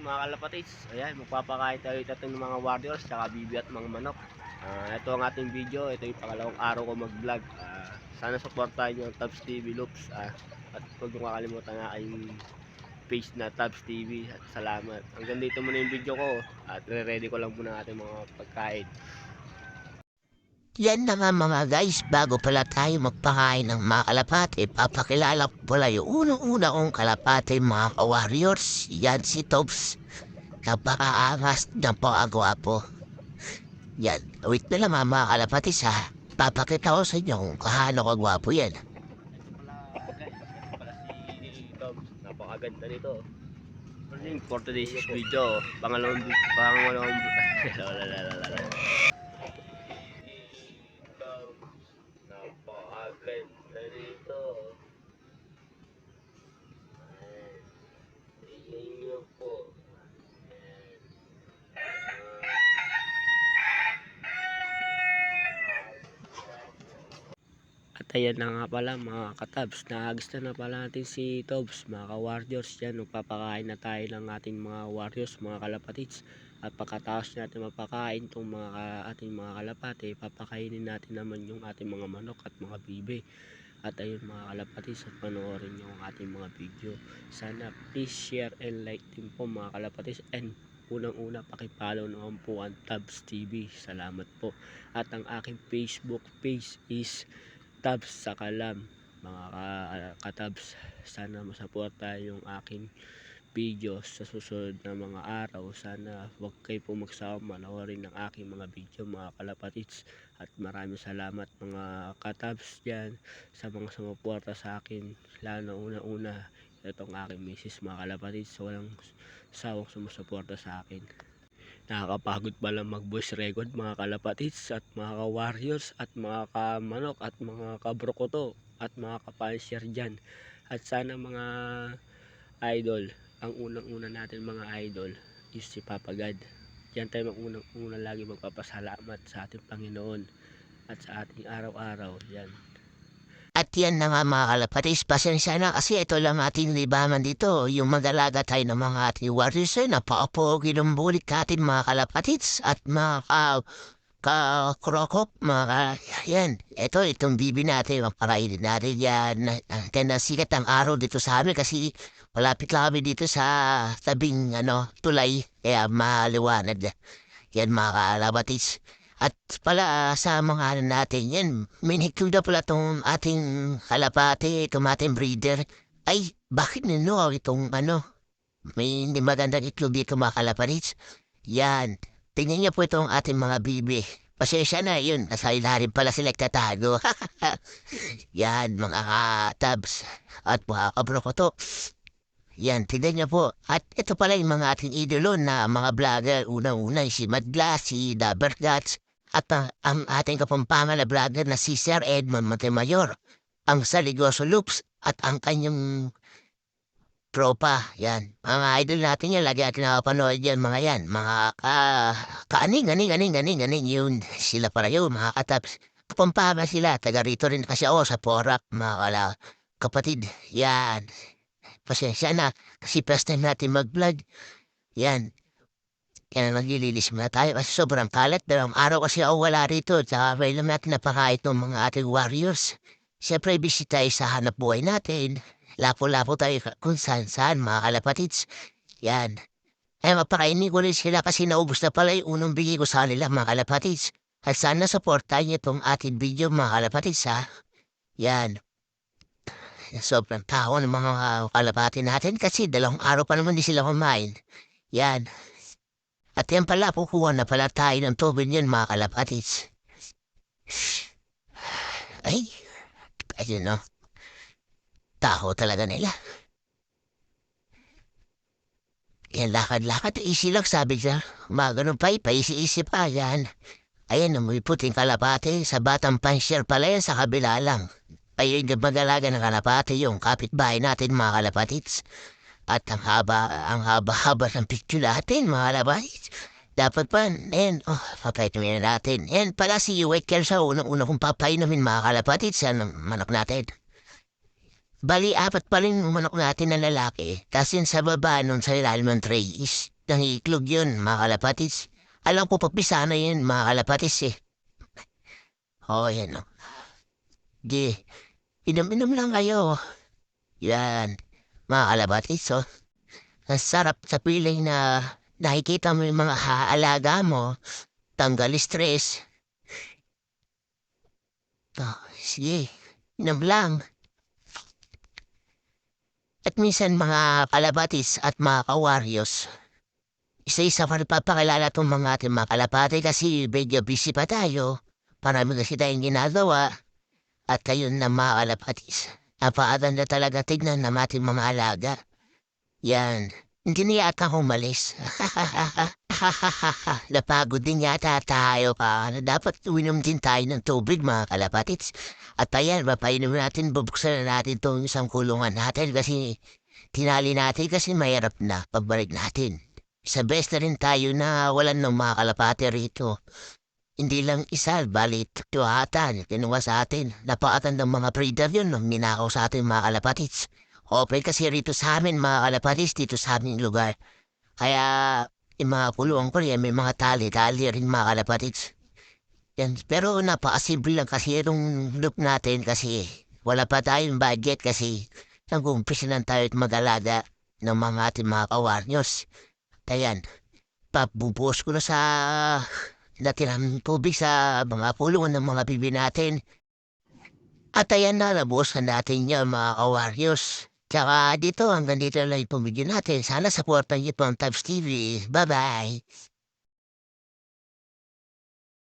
Mga kalapatids, ayan, magpapakain tayo ito ng mga warriors, tsaka bibi at mga manok. Ah, ito ang ating video, ito yung pangalawang araw ko mag-vlog. Ah, sana supportahan nyo ang Tabs TV Loops. Ah, at huwag nyo kakalimutan nga ay page na Tabs TV. At salamat. Hanggang dito muna yung video ko. At re-ready ko lang muna ating mga pagkain. Yan na nga mga guys, bago pala tayo magpakain ng mga kalapate, papakilala ko pala yung unang-una kong kalapate mga ka-warriors. Yan si Tops. Napakaangas na po ang gwapo. Yan, wait na lang mga kalapate sa papakita ko sa inyo kung kahano kagwapo yan. Napakaganda nito. For today's video. Pangalawang pangalawang Ayan na nga pala mga katabs, naagista na pala natin si Tobs, mga ka-warriors yan, magpapakain na tayo ng ating mga warriors, mga kalapatids. At pagkatapos natin mapakain itong mga ating mga kalapate, papakainin natin naman yung ating mga manok at mga bibe. At ayun mga kalapatids, at panoorin nyo ating mga video. Sana please share and like din po mga kalapatids and unang-una pakipollow naman po ang Tabs TV. Salamat po. At ang aking Facebook page is tabs sa kalam. Mga ka- katabs sana masuporta yung aking video sa susunod na mga araw. Sana wag kayo po magsawa manoorin ng aking mga video mga kalapatids. At maraming salamat mga katabs dyan sa mga sumuporta sa akin. Lalo na una-una itong aking misis mga kalapatids. Walang sawang sumusuporta sa akin nakakapagod pala mag voice record mga kalapatids at mga ka-warriors at mga kamanok at mga kabrokoto at mga kapansyar dyan. At sana mga idol ang unang-una natin mga idol is si Papa God. Yan tayo mag unang-una lagi magpapasalamat sa ating Panginoon at sa ating araw-araw. Yan At yan na nga mga kalapatids, pasensya na kasi ito lang ating libaman dito. Yung magalaga tayo ng mga ating warriors ay napakapogi ng bulik ating mga kalapatids at mga ka, ka krokop, mga yan. Ito, itong bibi natin, mapakainin natin yan. Kaya nasikat ang araw dito sa amin kasi malapit lang kami dito sa tabing ano, tulay. Kaya maliwanag. Yan mga kalapatids. At pala ah, sa mga ano natin yan, minikil na pala itong ating kalapate, itong ating breeder. Ay, bakit nino itong ano? May hindi magandang itlog dito mga kalapatits. Yan, tingnan niyo po itong ating mga bibi. Pasensya na yun, nasa ilalim pala sila nagtatago. yan, mga katabs at mga kabrokoto. Yan, tignan niyo po. At ito pala yung mga ating idolo na mga vlogger. Unang-una si Madla, si Dabergats, at ang, ang ating kapampangan na vlogger na si Sir Edmond Montemayor, ang Saligoso Loops, at ang kanyang tropa. Yan. Mga idol natin yan. Lagi natin nakapanood yan. Mga yan. Mga ka... Kaaning, aning, aning, aning, aning. Yun. Sila para yun. Mga kataps. Kapampangan sila. Taga rito rin kasi ako sa Porak. Mga kala kapatid. Yan. Pasensya na. Kasi first time natin mag-vlog. Yan. Kaya naglililis muna tayo kasi sobrang kalat. Dalawang araw kasi ako wala rito. Tsaka may lang natin napakait ng mga ating warriors. Siyempre, busy tayo sa hanap buhay natin. Lapo-lapo tayo kung saan-saan, mga kalapatids. Yan. Ay, mapakainin ko rin sila kasi naubos na pala yung unang bigay ko sa kanila, mga kalapatids. At sana supportahan niyo itong ating video, mga kalapatids, ha? Yan. Sobrang tao ng mga kalapati natin kasi dalawang araw pa naman di sila kumain. Yan. At yan pala, kukuha na pala tayo ng tubig yan, mga kalapatids. Ay, ayun no. Taho talaga nila. Yan, lakad-lakad, easy lang, sabi siya. Mga ganun pa, paisi-isi pa, yan. Ayan, may puting kalapate, sa batang pansyar pala yan, sa kabila lang. Ayun, yung mag-alaga ng kalapate, yung kapitbahay natin, mga kalapatids. At ang haba, ang haba-haba ng picture natin, mga kalapatids. Dapat pa, and, oh, papainumin na natin. And pala si White Kelsa, unang-una kong papainumin, mga kalapatids, yan ang manok natin. Bali, apat pa rin manok natin na lalaki. Tapos yun sa baba nun sa ilalim ng tray is nangiklog yun, mga kalapatis. Alam ko papisa na yun, mga kalapatis eh. Oo, oh, yan o. Di, inom-inom lang kayo. Yan, mga kalapatis oh. Ang sarap sa piling na nakikita mo yung mga haalaga mo. Tanggal stress. Oh, sige, inom lang. At minsan mga kalabatis at mga kawaryos, isa-isa pa nagpapakilala itong mga ating mga kalapati kasi medyo busy pa tayo. Marami kasi tayong ginagawa. At kayo na mga kalapatis, napaadan na talaga tignan ng ating mga. Yan, hindi na yata akong umalis. Napagod din yata tayo pa na dapat uminom din tayo ng tubig mga kalapatits. At ayan, mapainom natin, bubuksan na natin itong isang kulungan natin kasi tinali natin kasi mahirap na pagbalik natin. Sa best na rin tayo na walan ng mga kalapati rito. Hindi lang isa, balit tuwatan, kinuha sa atin. Napakatan ng mga breeder yun nung ninakaw sa atin mga kalapatits. Open kasi rito sa amin mga kalapatits dito sa aming lugar. Kaya yung mga kulungan ko rin, may mga tali-tali rin mga kalapatits. Yan. Pero napakasimple lang kasi itong loop natin kasi wala pa tayong budget kasi nag-umpisa lang tayo at mag-alaga ng mga ating mga kawarnyos. Ayan, pabubuhos ko na sa natirang tubig sa mga pulungan ng mga bibi natin. At ayan na, nabuhusan natin yan mga kawaryos. Tsaka dito, hanggang dito lang yung pumidyo natin. Sana supportan niyo po ang Tabs TV. Bye-bye!